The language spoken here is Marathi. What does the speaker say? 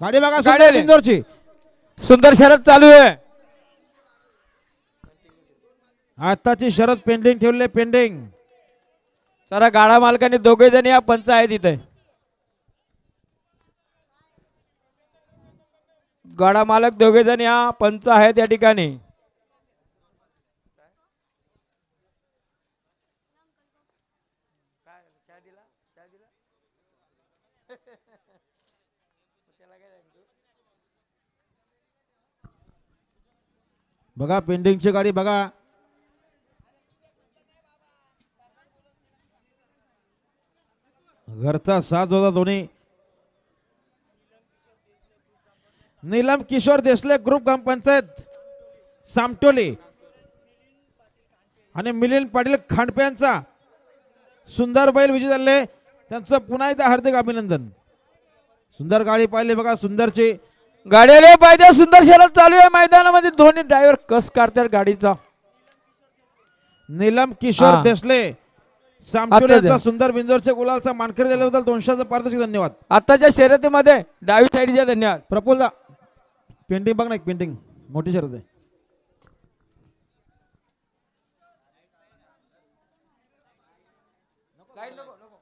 गाडी बघा गाडी सुंदर आली. इंदोरची सुंदर शरद चालू आहे. आताची शरद पेंडिंग ठेवले पेंडिंग. जरा गाडा मालकाने दोघे जण या पंच आहेत इथे. गाडा मालक दोघे जण या पंच आहेत या ठिकाणी. बघा पेंडिंगची गाडी बघा. घरचा साज होता दोन्ही. नीलम किशोर देसले ग्रुप ग्रामपंचायत सामटोली. आणि मिलिंद पाटील खांडप्यांचा सुंदर बैल विजय झाले त्यांचं पुन्हा एकदा हार्दिक अभिनंदन. सुंदर गाडी पाहिली बघा सुंदरची. गाडी आली हो पाहिजे सुंदर शरद चालू आहे मैदानामध्ये. दोन्ही ड्रायव्हर कस काढतात गाडीचा? नीलम किशोर देसले सुंदर बिंदोरच्या गुलालचा मानकरी दिल्याबद्दल दोनशेचा पारदर्शक धन्यवाद. आताच्या शर्यतीमध्ये डावी साईडच्या धन्यवाद. प्रफुल्ल पेंटिंग बघ ना एक पेंटिंग मोठी शर्यत आहे. नको.